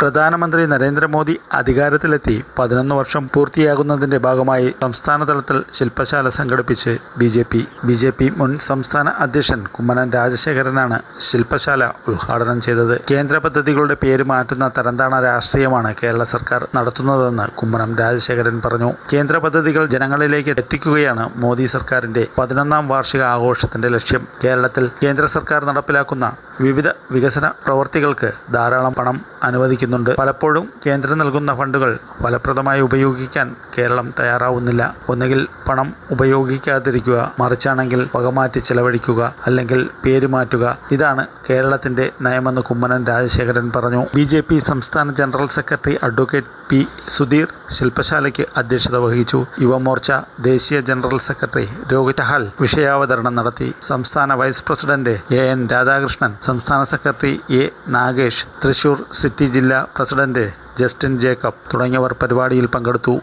പ്രധാനമന്ത്രി നരേന്ദ്രമോദി അധികാരത്തിലെത്തി പതിനൊന്ന് വർഷം പൂർത്തിയാകുന്നതിന്റെ ഭാഗമായി സംസ്ഥാന തലത്തിൽ ശില്പശാല സംഘടിപ്പിച്ച് B J P B J P മുൻ സംസ്ഥാന അധ്യക്ഷൻ കുമ്മനം രാജശേഖരനാണ് ശില്പശാല ഉദ്ഘാടനം ചെയ്തത്. കേന്ദ്ര പദ്ധതികളുടെ പേര് മാറ്റുന്ന തരംതാണ രാഷ്ട്രീയമാണ് കേരള സർക്കാർ നടത്തുന്നതെന്ന് കുമ്മനം രാജശേഖരൻ പറഞ്ഞു. കേന്ദ്ര പദ്ധതികൾ ജനങ്ങളിലേക്ക് എത്തിക്കുകയാണ് മോദി സർക്കാരിന്റെ പതിനൊന്നാം വാർഷിക ആഘോഷത്തിന്റെ ലക്ഷ്യം. കേരളത്തിൽ കേന്ദ്ര സർക്കാർ നടപ്പിലാക്കുന്ന വിവിധ വികസന പ്രവർത്തികൾക്ക് ധാരാളം പണം അനുവദിക്കുന്നുണ്ട് പലപ്പോഴും കേന്ദ്രം നൽകുന്ന ഫണ്ടുകൾ ഫലപ്രദമായി ഉപയോഗിക്കാൻ കേരളം തയ്യാറാവുന്നില്ല. ഒന്നുകിൽ പണം ഉപയോഗിക്കാതിരിക്കുക മറിച്ചാണെങ്കിൽ വകമാറ്റി ചെലവഴിക്കുക അല്ലെങ്കിൽ പേര് മാറ്റുക. ഇതാണ് കേരളത്തിന്റെ നയമെന്ന് കുമ്മനൻ രാജശേഖരൻ പറഞ്ഞു. ബി ജെ പി സംസ്ഥാന general secretary advocate P Sudheer ശില്പശാലയ്ക്ക് അധ്യക്ഷത വഹിച്ചു. യുവമോർച്ച ദേശീയ ജനറൽ സെക്രട്ടറി രോഹിത് ഹൽ വിഷയാവതരണം നടത്തി. സംസ്ഥാന vice president A N Radhakrishnan സംസ്ഥാന secretary A Nagesh Thrissur city ജില്ലാ പ്രസിഡന്റ് ജസ്റ്റിൻ ജേക്കബ് തുടങ്ങിയവർ പരിപാടിയിൽ പങ്കെടുത്തു.